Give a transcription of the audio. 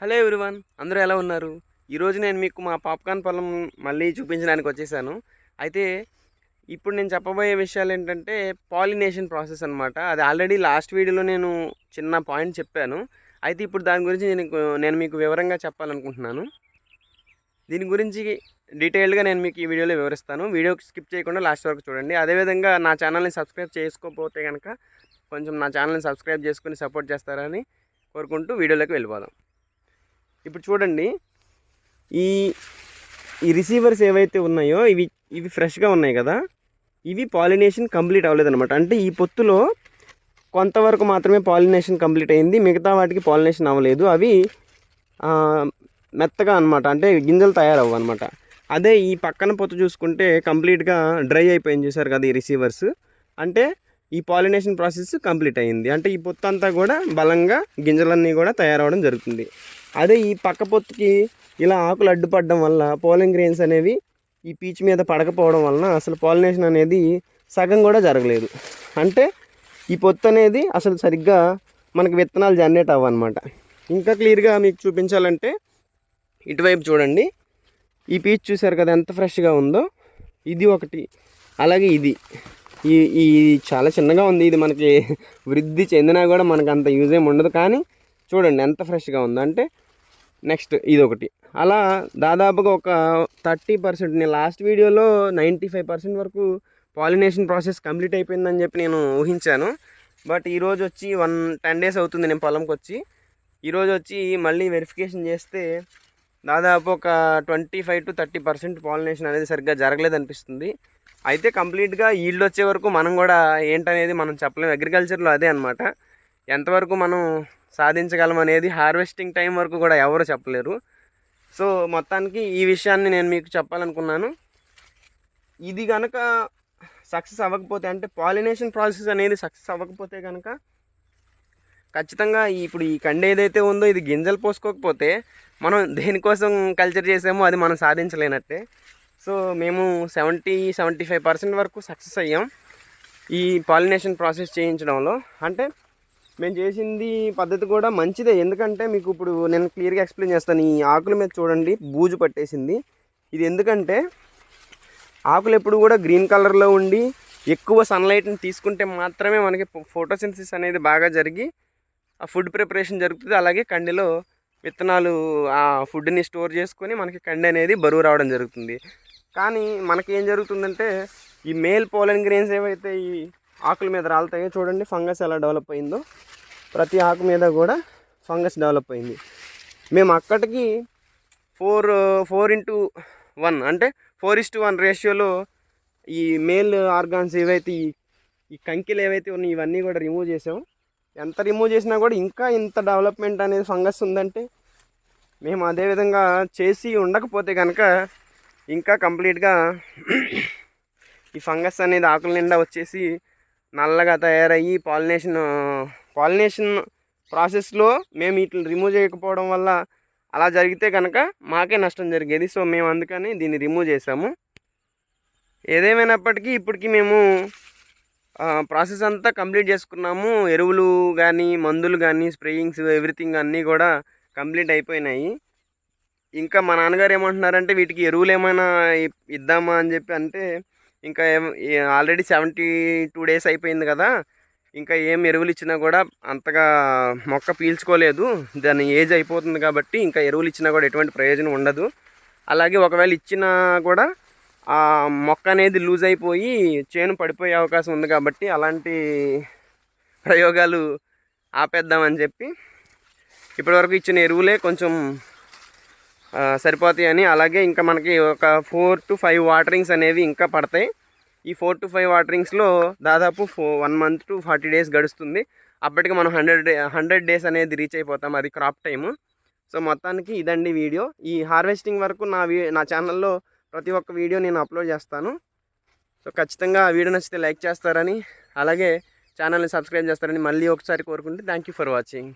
Hello everyone అందరూ ఎలా ఉన్నారు? ఈరోజు నేను మీకు మా పాప్కార్న్ పొలం మళ్ళీ చూపించడానికి వచ్చేసాను. అయితే ఇప్పుడు నేను చెప్పబోయే విషయాలు ఏంటంటే పాలినేషన్ ప్రాసెస్ అనమాట అది ఆల్రెడీ లాస్ట్ వీడియోలో నేను చిన్న పాయింట్ చెప్పాను. అయితే ఇప్పుడు దాని గురించి నేను నేను మీకు వివరంగా చెప్పాలనుకుంటున్నాను. దీని గురించి డీటెయిల్డ్గా నేను మీకు ఈ వీడియోలో వివరిస్తాను. వీడియో స్కిప్ చేయకుండా లాస్ట్ వరకు చూడండి. అదేవిధంగా నా ఛానల్ని సబ్స్క్రైబ్ చేసుకోకపోతే కనుక కొంచెం నా ఛానల్ని సబ్స్క్రైబ్ చేసుకుని సపోర్ట్ చేస్తారని కోరుకుంటూ వీడియోలోకి వెళ్ళిపోదాం. ఇప్పుడు చూడండి. ఈ ఈ రిసీవర్స్ ఏవైతే ఉన్నాయో ఇవి ఇవి ఫ్రెష్గా ఉన్నాయి కదా. ఇవి పాలినేషన్ కంప్లీట్ అవ్వలేదన్నమాట. అంటే ఈ పొత్తులో కొంతవరకు మాత్రమే పాలినేషన్ కంప్లీట్ అయింది. మిగతా వాటికి పాలినేషన్ అవ్వలేదు. అవి మెత్తగా అనమాట అంటే గింజలు తయారవ్వు అనమాట అదే ఈ పక్కన పొత్తు చూసుకుంటే కంప్లీట్గా డ్రై అయిపోయింది చూసారు కదా ఈ రిసీవర్స్ అంటే ఈ పాలినేషన్ ప్రాసెస్ కంప్లీట్ అయింది అంటే ఈ పొత్తు అంతా కూడా బలంగా గింజలన్నీ కూడా తయారవడం జరుగుతుంది. అదే ఈ పక్క పొత్తుకి ఇలా ఆకులు అడ్డుపడడం వల్ల పోలింగ్ గ్రెయిన్స్ అనేవి ఈ పీచ్ మీద పడకపోవడం వలన అసలు పాలినేషన్ అనేది సగం కూడా జరగలేదు. అంటే ఈ పొత్తు అనేది అసలు సరిగ్గా మనకి విత్తనాలు జనరేట్ అవ్వన్నమాట ఇంకా క్లియర్గా మీకు చూపించాలంటే ఇటువైపు చూడండి. ఈ పీచ్ చూసారు కదా ఎంత ఫ్రెష్గా ఉందో? ఇది ఒకటి. అలాగే ఇది. ఈ ఈ చాలా చిన్నగా ఉంది. ఇది మనకి వృద్ధి చెందినా కూడా మనకు అంత యూజ్ ఏమి ఉండదు. కానీ చూడండి ఎంత ఫ్రెష్గా ఉందో. అంటే నెక్స్ట్ ఇది ఒకటి అలా దాదాపుగా ఒక థర్టీ పర్సెంట్ నేను లాస్ట్ వీడియోలో నైంటీ ఫైవ్ పర్సెంట్ వరకు పాలినేషన్ ప్రాసెస్ కంప్లీట్ అయిపోయిందని చెప్పి నేను ఊహించాను. బట్ ఈరోజు వచ్చి వన్ టెన్ డేస్ అవుతుంది నేను పొలంకి వచ్చి ఈరోజు వచ్చి మళ్ళీ వెరిఫికేషన్ చేస్తే దాదాపు ఒక twenty five to thirty percent pollination అనేది సరిగ్గా జరగలేదు అనిపిస్తుంది. అయితే కంప్లీట్గా ఈల్డ్ వచ్చే వరకు మనం కూడా ఏంటనేది మనం చెప్పలేము అగ్రికల్చర్లో అదే అనమాట ఎంతవరకు మనం సాధించగలం అనేది హార్వెస్టింగ్ టైం వరకు కూడా ఎవరు చెప్పలేరు. సో మొత్తానికి ఈ విషయాన్ని నేను మీకు చెప్పాలనుకున్నాను. ఇది కనుక సక్సెస్ అవ్వకపోతే అంటే పాలినేషన్ ప్రాసెస్ అనేది సక్సెస్ అవ్వకపోతే కనుక ఖచ్చితంగా ఇప్పుడు ఈ కండ ఏదైతే ఉందో ఇది గింజలు పోసుకోకపోతే మనం దేనికోసం కల్చర్ చేసామో అది మనం సాధించలేనట్టే. సో మేము సెవెంటీ సెవెంటీ ఫైవ్ పర్సెంట్ వరకు సక్సెస్ అయ్యాం ఈ పాలినేషన్ ప్రాసెస్ చేయించడంలో. అంటే మేము చేసింది పద్ధతి కూడా మంచిదే. ఎందుకంటే మీకు ఇప్పుడు నేను క్లియర్గా ఎక్స్ప్లెయిన్ చేస్తాను. ఈ ఆకుల మీద చూడండి బూజు పట్టేసింది. ఇది ఎందుకంటే ఆకులు ఎప్పుడు కూడా గ్రీన్ కలర్లో ఉండి ఎక్కువ సన్లైట్ని తీసుకుంటే మాత్రమే మనకి ఫోటోసింథసిస్ అనేది బాగా జరిగి ఆ ఫుడ్ ప్రిపరేషన్ జరుగుతుంది. అలాగే కండిలో విత్తనాలు ఆ ఫుడ్ని స్టోర్ చేసుకొని మనకి కండి అనేది బరువు రావడం జరుగుతుంది. కానీ మనకి ఏం జరుగుతుందంటే ఈ మేల్ పోలన్ గ్రెయిన్స్ ఏవైతే ఈ ఆకుల మీద రాలుతాయో చూడండి ఫంగస్ ఎలా డెవలప్ అయిందో. ప్రతి ఆకు మీద కూడా ఫంగస్ డెవలప్ అయింది. మేము అక్కడికి ఫోర్ ఫోర్ ఇంటూ వన్ అంటే ఫోర్ ఇస్ టు వన్ రేషియోలో ఈ మేల్ ఆర్గాన్స్ ఏవైతే ఈ ఈ కంకిలు ఏవైతే ఉన్నాయో ఇవన్నీ కూడా రిమూవ్ చేసాం. ఎంత రిమూవ్ చేసినా కూడా ఇంకా ఇంత డెవలప్మెంట్ అనేది ఫంగస్ ఉందంటే మేము అదేవిధంగా చేసి ఉండకపోతే కనుక ఇంకా కంప్లీట్గా ఈ ఫంగస్ అనేది ఆకుల నిండా వచ్చేసి నల్లగా తయారయ్యి పాలినేషన్ పాలినేషన్ ప్రాసెస్లో మేము వీటిని రిమూవ్ చేయకపోవడం వల్ల అలా జరిగితే కనుక మాకే నష్టం జరిగేది. సో మేము అందుకని దీన్ని రిమూవ్ చేసాము ఏదేమైనప్పటికీ ఇప్పటికీ మేము ప్రాసెస్ అంతా కంప్లీట్ చేసుకున్నాము. ఎరువులు కానీ మందులు కానీ స్ప్రేయింగ్స్ ఎవ్రీథింగ్ అన్నీ కూడా కంప్లీట్ అయిపోయినాయి. ఇంకా మా నాన్నగారు ఏమంటున్నారంటే వీటికి ఎరువులు ఏమైనా ఇద్దామా? అని చెప్పి అంటే ఇంకా ఆల్రెడీ సెవెంటీ టూ డేస్ అయిపోయింది కదా. ఇంకా ఏం ఎరువులు ఇచ్చినా కూడా అంతగా మొక్క పీల్చుకోలేదు. దాని ఏజ్ అయిపోతుంది కాబట్టి ఇంకా ఎరువులు ఇచ్చినా కూడా ఎటువంటి ప్రయోజనం ఉండదు. అలాగే ఒకవేళ ఇచ్చినా కూడా ఆ మొక్క అనేది లూజ్ అయిపోయి చేను పడిపోయే అవకాశం ఉంది కాబట్టి అలాంటి ప్రయోగాలు ఆపేద్దామని చెప్పి ఇప్పటివరకు ఇచ్చిన ఎరువులే కొంచెం సరిపోతాయని అలాగే ఇంకా మనకి ఒక ఫోర్ టు ఫైవ్ వాటరింగ్స్ అనేవి ఇంకా పడతాయి. ఈ ఫోర్ టు ఫైవ్ వాటరింగ్స్లో దాదాపు ఫో one month to forty days గడుస్తుంది. అప్పటికి మనం హండ్రెడ్ హండ్రెడ్ డేస్ అనేది రీచ్ అయిపోతాం అది క్రాప్ టైము. సో మొత్తానికి ఇదండి వీడియో. ఈ హార్వెస్టింగ్ వరకు నా వీ నా ఛానల్లో ప్రతి ఒక్క వీడియో నేను అప్లోడ్ చేస్తాను. సో ఖచ్చితంగా వీడియో నచ్చితే లైక్ చేస్తారని అలాగే ఛానల్ని సబ్స్క్రైబ్ చేస్తారని మళ్ళీ ఒకసారి కోరుకుంటే థ్యాంక్ యూ ఫర్ వాచింగ్.